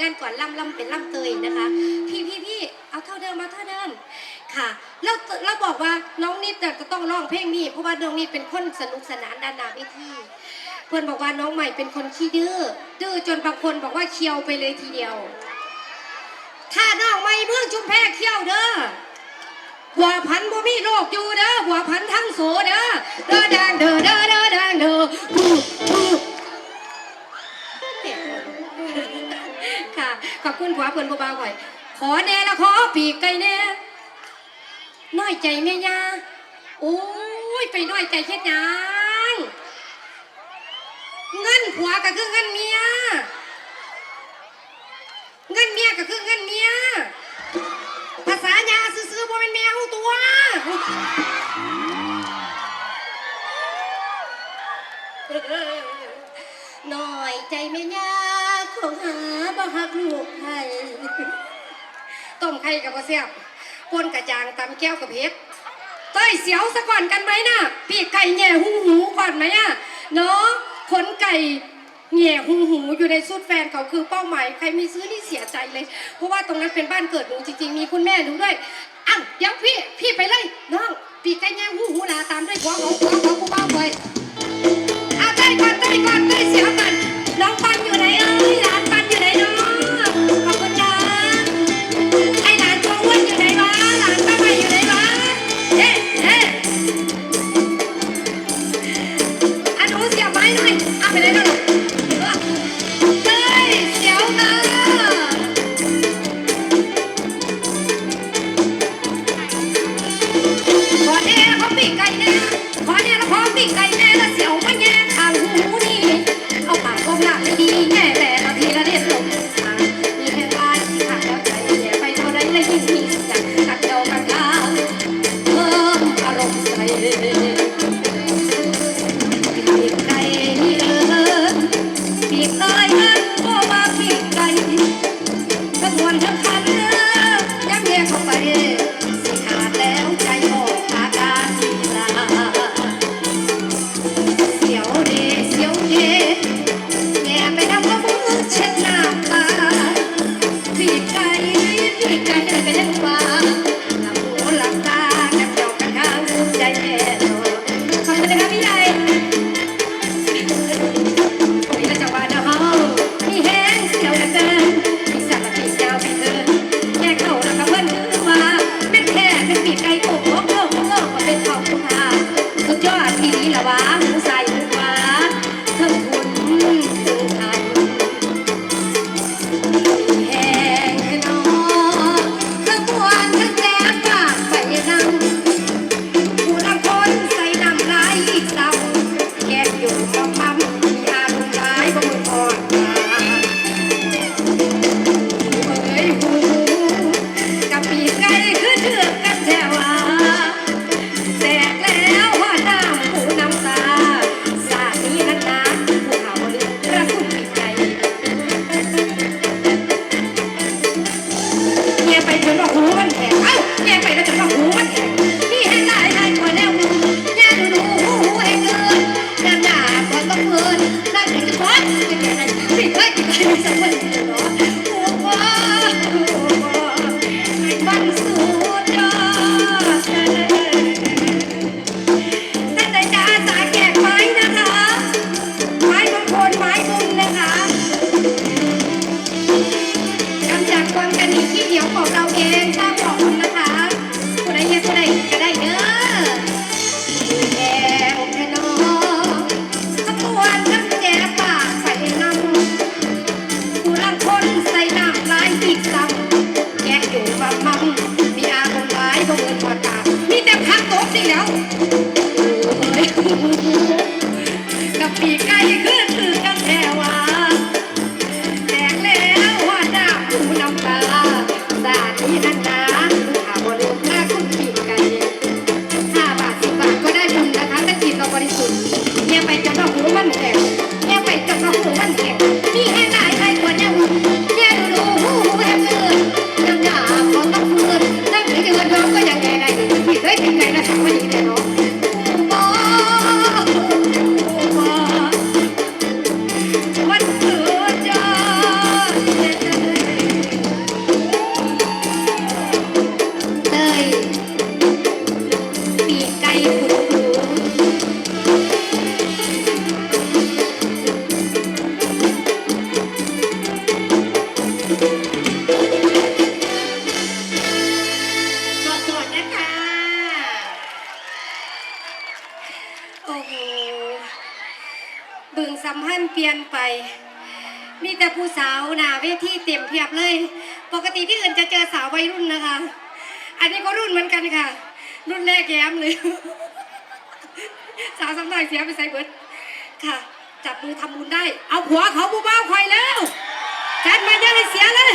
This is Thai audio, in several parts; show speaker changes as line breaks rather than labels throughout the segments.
งานก่อนล่ำล่ำเป็นล่ำเตยนะคะ พี่พี่พี่เอาเท่าเดิมมาเท่าเดิมค่ะแล้วเราบอกว่าน้องนิดจะต้องร้องเพลงนี้เพราะว่าน้องนิดเป็นคนสนุกสนานดานนาวิธีเพื่อนบอกว่าน้องใหม่เป็นคนขี้ดื้อดื้อจนบางคนบอกว่าเคียวไปเลยทีเดียว ถ้าน้องใหม่เมื่อจุ๊มแพ้เคียวเด้อบัวพันบ่มีโรคอยู่เด้อบัว เพื่อนผู้บ่าวข่อย ขอแน่ละขอปีกไก่แน่น้อยใจแม่ยาโอ้ยไปน้อยใจเช็ดยังเงินผัวก็คือเงินเมีย สียบปนกระจางตำแก้วกับเพชรเต้ยเสียวสะก่อนกันไหมนะปีกไก่แง่หูหูก่อนไหมอะเนาะขนไก่แง่หูหูอยู่ในสุดแฟนเขาคือเป้าหมายใครมีซื้อนี่เสียใจเลย เพราะว่าตรงนั้นเป็นบ้านเกิดหนูจริงๆ มีคุณแม่หนูด้วยอะเดี๋ยวพี่พี่ไปเลยน้องปีกไก่แง่หูหูลาตามด้วยพวกเขาพวกเขาผู้เป้าเลยอะเต้ก่อนไต้ก่อนไต้เสียวก่อน ปิ้งไก่แน่ขอเนี่ยละพอปิ้งไก่แน่ละเสียว 你想问 Because นเพียบเลย ปกติที่อื่นจะเจอสาววัยรุ่นนะคะ อันนี้ก็รุ่นเหมือนกันค่ะ รุ่นแรกแย้มเลย สาวสำนักเสียไปใส่เบิร์ดค่ะ จับมือทำบุญได้ เอาหัวเขาบูบ้าคอยแล้วจัดมาเยอะเลยเสียเลย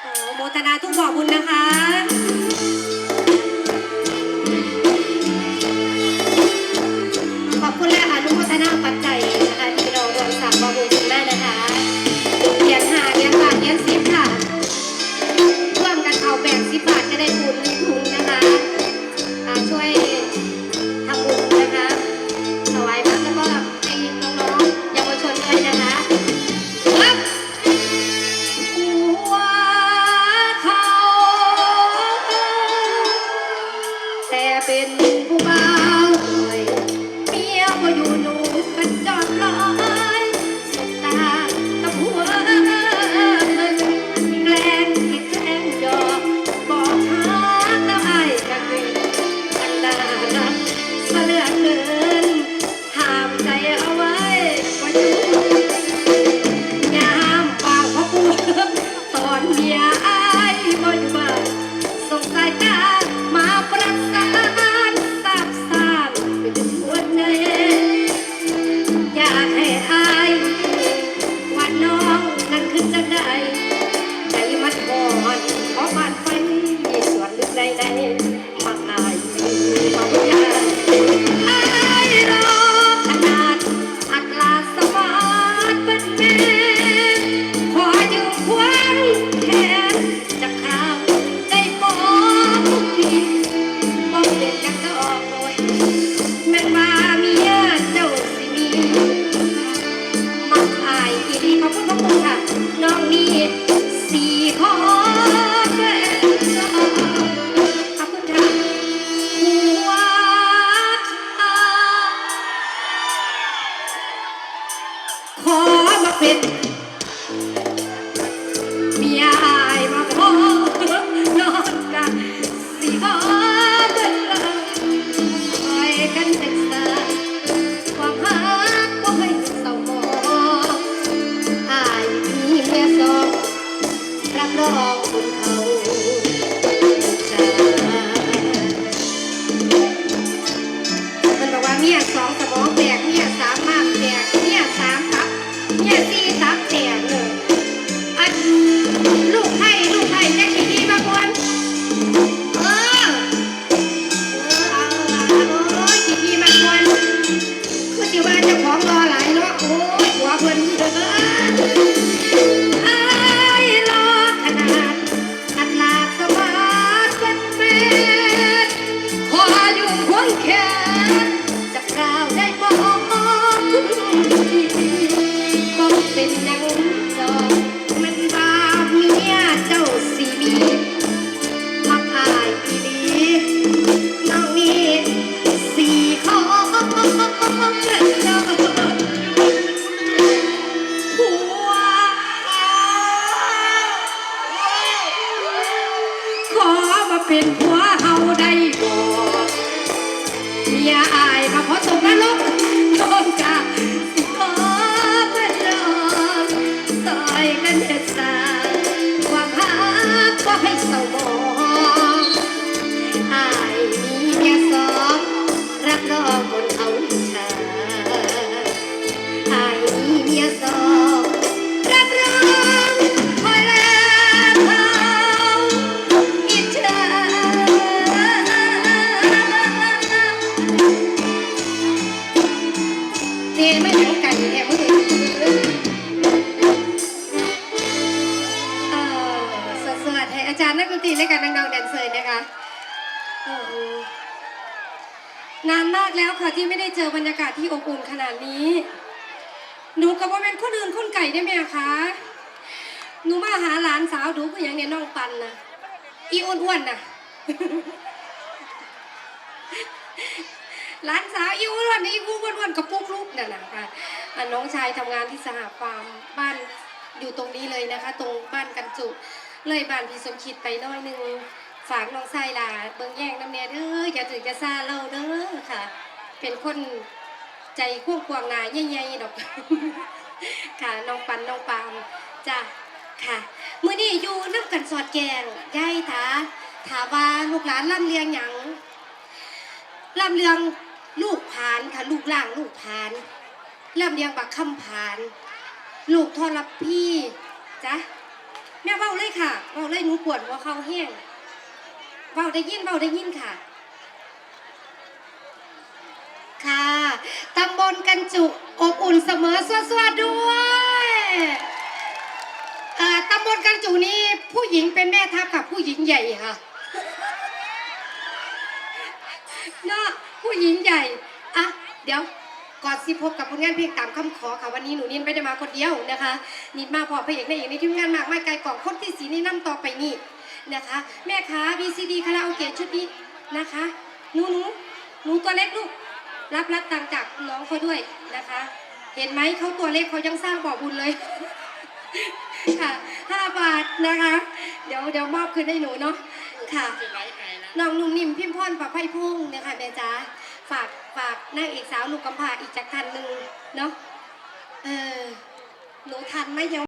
โอ้โมตนาทุกบ่อบุญนะคะ ขอมาเป็น 我รู เจอบรรยากาศที่อบอุ่นขนาดนี้ หนูกับว่เป็นคนอื่นคนไก่ได้ไหมคะหนูมาหาหลานสาวหนูคืออย่างเนี่ยน้องปันนะอีอ้วนๆนะหลานสาวอีอ้วนอีอ้วนๆกับปุ๊กลุกน่ะนะคะน้องชายทำงานที่สหฟาร์มบ้านอยู่ตรงนี้เลยนะคะ ตรงบ้านกันจุเลยบ้านพี่สมคิดไปน้อยนึงฝากน้องชายลานเบิ้งแย่งน้ำเนี่ยเด้ออย่าถึงจะซาเล่าเด้อค่ะ เป็นคนใจควงควงหนาใหญ่ๆดอก ค่ะน้องปันน้องปามจ้ะค่ะมื้อนี้อยู่น้ำกันสอดแกงยายถาถาว่าลูกหลานล่ำเลียงหยังล่ำเลียงลูกผานค่ะลูกล่างลูกผานล่ำเลียงบักคำผาน ลูกทอรพี่จ้ะแม่เว้าเลยค่ะเว้าเลยหนูปวดหัวเข่าแห้งเว้าได้ยินเว้าได้ยินค่ะ ค่ะตำบลกันจุอบอุ่นเสมอสวดๆด้วยตำบลกันจุนี่ผู้หญิงเป็นแม่ทัพค่ะผู้หญิงใหญ่ค่ะเนาะผู้หญิงใหญ่อะเดี๋ยวก่อนสิพบกับผลงานเพลงตามคำขอค่ะวันนี้หนูนินไม่ได้มาคนเดียวนะคะ นินมาพอพระเอกในเอกในทีมงานมากมายไกลกล่องคนที่สีนี่นำต่อไปนี่นะคะ แม่ค้า VCD คาราโอเกะชุดนี้นะคะหนูหนูหนูตัวเล็กลูก รับรับตังค์จากน้องเขาด้วยนะคะ เห็นไหมเขาตัวเล็กเขายังสร้างบ่อบุญเลย ค่ะห้าบาทนะคะ เดี๋ยวเดี๋ยวมอบคืนให้หนูเนาะค่ะน้องนุ่มนิ่มพิมพ์พรประไพพงศ์นะคะแม่จ๋าฝากฝากนางเอกสาวลูกกำพร้าอีกจากท่านหนึ่งเนาะเออหนูทันไหมยัง